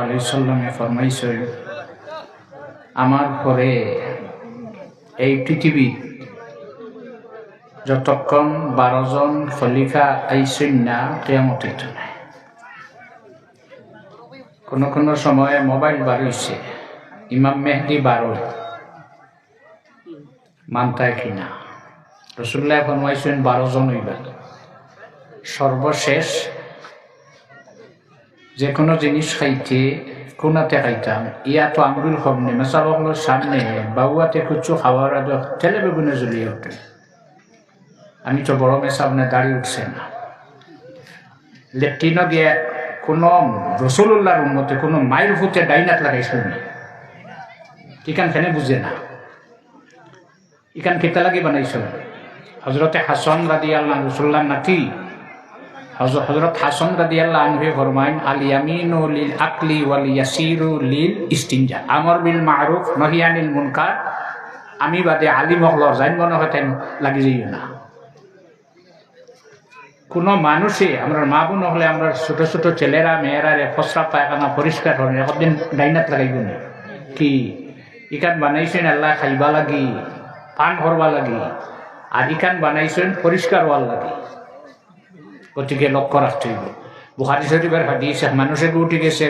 আলি সাল্লামে ফরমাইছে, আমার পরে এই পৃথিবী যতক্ষণ বারোজন খলিফা আইসেন না কেয়ামতিত নাই। কোনো কোনো সময়ে মোবাইল বাড়িছে ইমাম মেহদি বারো মানতায় কিনা রসুল্লাহ ফরমাইছেন বারো জন সর্বশেষ যে কোনো জিনিস খাইতে কোনাতে খাইতাম। ইয়া তো আঙ্গুল হবনে মেসাবকলোর সামনে বাবুয়াতে কুচু খাওয়ার আগে তেলে বেগুনে জ্বলিয়ে ওঠে আমি তো বড় মেসাবনে দাঁড়িয়ে উঠছে না। লেট্রিনও গিয়ে কোনো রসুল্লাহর উন্মতে কোনো মায়ের ফুটে ডাইনাত লাগাইছিল না? ইখান খেনে বুঝে না। ইখান কেতা লাগি বানাইছিল? হজরতে হাসন রাদি আল্লাহ রসুল্লাহ নাতি হজরত হাসন রাদি আল্লাহ আনহে ফরমাইন আল লিল আকলি ওয়াল ইয়াসিরু লিল ইস্তিনজা আমর বিল মারুফ নহিয়ানিল মুনকার। আমি বাদে আলি মহলর জাইন মনে হয় লাগি যাইও না। কোনো মানুষে, আমরা মা বোন হলে আমরা ছোট ছোট ছেলেরা মেয়েরা ফসরা, পায়খানা পরিষ্কার হলে একদিন ডাইনাত লাগাইব না। কি? ইকান বানাইছেন আল্লাহ খাইবা লাগি, পান ভরবা লাগি, আর ইকান বানাইছেন পরিষ্কার হওয়ার লাগি। গতিকে লক্ষ্য রাখতে হইব। বুহারি শরীফের হাদিস মানুষের উঠে গেছে